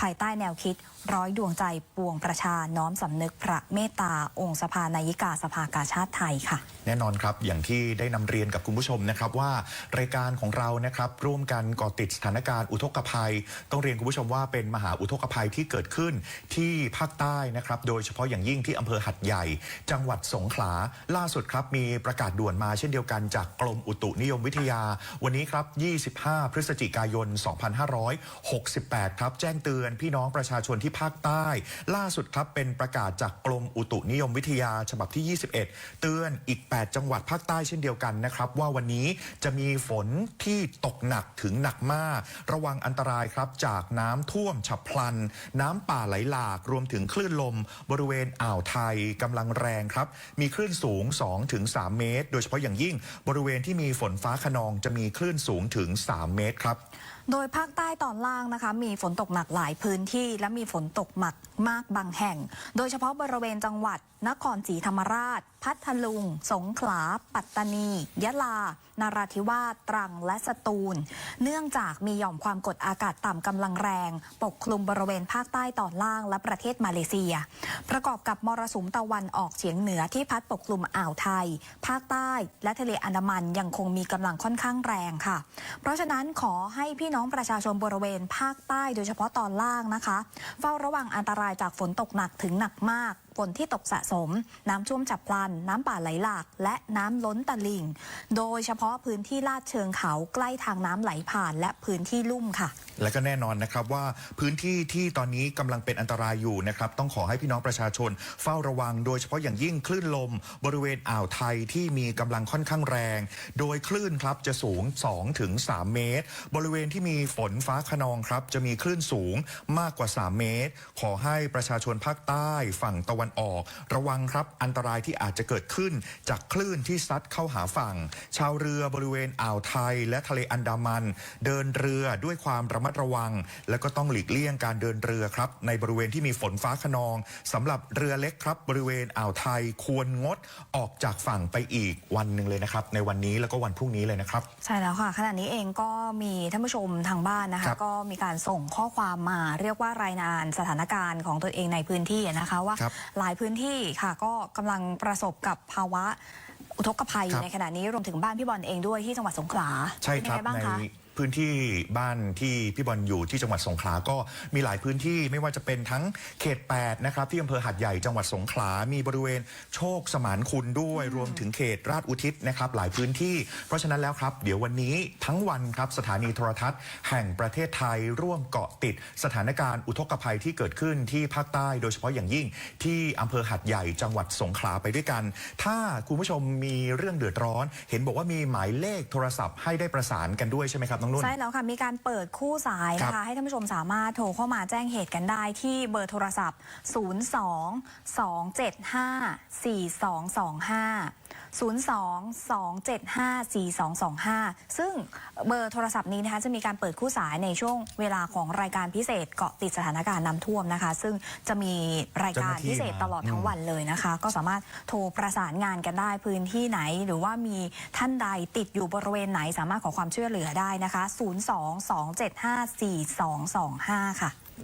ภายใต้แนวคิดร้อยดวงใจปวงประชาน้อมสำนึกพระเมตตา องค์สภานายิกาสภากาชาติไทยค่ะ แน่นอนครับ อย่างที่ได้นำเรียนกับคุณผู้ชมนะครับว่ารายการของเรานะครับร่วมกันก่อติดสถานการณ์อุทกภัย ต้องเรียนคุณผู้ชมว่าเป็นมหาอุทกภัยที่เกิดขึ้นที่ภาคใต้นะครับ โดยเฉพาะอย่างยิ่งที่อำเภอหัดใหญ่ จังหวัดสงขลาล่าสุดครับมีประกาศด่วนมาเช่นเดียวกันจากกรมอุตุนิยมวิทยา วันนี้ครับ 25 พฤศจิกายน 2568 ครับแจ้งเตือนพี่น้องประชาชนที่ภาคใต้ ล่าสุดครับเป็นประกาศจากกรมอุตุนิยมวิทยาฉบับที่ 21 เตือนอีก 8 จังหวัดภาคใต้เช่นเดียวกันนะครับ ว่าวันนี้จะมีฝนที่ตกหนักถึงหนักมาก ระวังอันตรายครับจากน้ำท่วมฉับพลัน น้ำป่าไหลหลากรวมถึงคลื่นลม บริเวณอ่าวไทยกำลังแรงครับ มีคลื่นสูง 2-3 เมตร โดยเฉพาะอย่างยิ่งบริเวณที่มีฝนฟ้าขนองจะมีคลื่นสูงถึง 3 เมตรครับโดยภาคใต้ตอนล่างนะคะ มีฝนตกหนักหลายพื้นที่และมีฝนตกหนักมากบางแห่ง โดยเฉพาะบริเวณจังหวัด นครศรีธรรมราช พัทลุง สงขลา ปัตตานี ยะลา นาราธิวาส ตรัง และสตูล เนื่องจากมีหย่อมความกดอากาศต่ำกำลังแรง ปกคลุมบริเวณภาคใต้ตอนล่างและประเทศมาเลเซีย ประกอบกับมรสุมตะวันออกเฉียงเหนือที่พัดปกคลุมอ่าวไทย ภาคใต้และทะเลอันดามันยังคงมีกำลังค่อนข้างแรงค่ะ เพราะฉะนั้นขอให้พี่น้องประชาชนบริเวณภาคใต้โดยเฉพาะตอนล่างนะคะ เฝ้าระวังอันตรายจากฝนตกหนักถึงหนักมากฝนที่ตกสะสม น้ำท่วมฉับพลัน น้ำป่าไหลหลาก และน้ำล้นตลิ่ง โดยเฉพาะพื้นที่ลาดเชิงเขาใกล้ทางน้ำไหลผ่านและพื้นที่ลุ่มค่ะ และก็แน่นอนนะครับว่าพื้นที่ที่ตอนนี้กำลังเป็นอันตรายอยู่นะครับต้องขอให้พี่น้องประชาชน เฝ้าระวัง โดยเฉพาะอย่างยิ่งคลื่นลม บริเวณอ่าวไทยที่มีกำลังค่อนข้างแรง โดยคลื่นครับจะสูง 2-3ถึง3เมตร บริเวณที่มีฝนฟ้าขนองครับจะมีคลื่นสูงมากกว่า 3 เมตร ขอให้ประชาชนภาคใต้ฝั่งตะวันออก ระวังครับอันตรายที่อาจจะเกิดขึ้น จากคลื่นที่ซัดเข้าหาฝั่ง ชาวเรือบริเวณอ่าวไทย และทะเลอันดามัน เดินเรือด้วยความระมัดระวัง แล้วก็ต้องหลีกเลี่ยงการเดินเรือครับ ในบริเวณที่มีฝนฟ้าขนองสำหรับเรือเล็กครับ บริเวณอ่าวไทยควรงดออกจากฝั่งไปอีกวันหนึ่งเลยนะครับ ในวันนี้แล้วก็วันพรุ่งนี้เลยนะครับ ใช่แล้วค่ะขณะนี้เองก็มีท่านผู้ชมทางบ้านนะครัคะบก็มีการส่งข้อความมาเรียกว่ารายงานสถานการณ์ของตัวเองในพื้นที่นะคะว่าครับหลายพื้นที่ค่ะก็กำลังประสบกับภาวะอุทกภัยครับในขณะนี้รวมถึงบ้านพี่บอลเองด้วยที่จังหวัดสงขลาใช่ครับเป็นยังไงบ้างในคะพื้นที่บ้านที่พี่บอลอยู่ที่จังหวัดสงขลาก็มีหลายพื้นที่ไม่ว่าจะเป็นทั้งเขต 8 นะครับ ที่อำเภอหัดใหญ่จังหวัดสงขลา มีบริเวณโชคสมานคุณด้วยรวมถึงเขตราชอุทิศนะครับ หลายพื้นที่ เพราะฉะนั้นแล้วครับ เดี๋ยววันนี้ทั้งวันครับสถานีโทรทัศน์ แห่งประเทศไทยร่วมเกาะติด สถานการณ์อุทกภัยที่เกิดขึ้นที่ภาคใต้ โดยเฉพาะอย่างยิ่ง ที่อำเภอหัดใหญ่จังหวัดสงขลาไปด้วยกัน ถ้าคุณผู้ชมมีเรื่องเดือดร้อน เห็นบอกว่ามีหมายเลขโทรศัพท์ให้ได้ประสานกันด้วยใช่ไหมครับน้องนุ่น ใช่แล้วค่ะ มีการเปิดคู่สายนะครัคะบให้ท่านผู้ชมสามารถโทรเข้ามาแจ้งเหตุกันได้ที่เบอร์โทรศัพท์ 02 275 4225 02 275 4225 ซึ่งเบอร์โทรศัพท์นี้นะคะจะมีการเปิดคู่สายในช่วงเวลาของรายการพิเศษเกาะติดสถานการณ์น้ำท่วมนะคะ ซึ่งจะมีรายการพิเศษตลอดทั้งวันเลยนะคะ ก็สามารถโทรประสานงานกันได้พื้นที่ไหน หรือว่ามีท่านใดติดอยู่บริเวณไหนสามารถขอความช่วยเหลือได้นะคะ02 275 4225 ค่ะ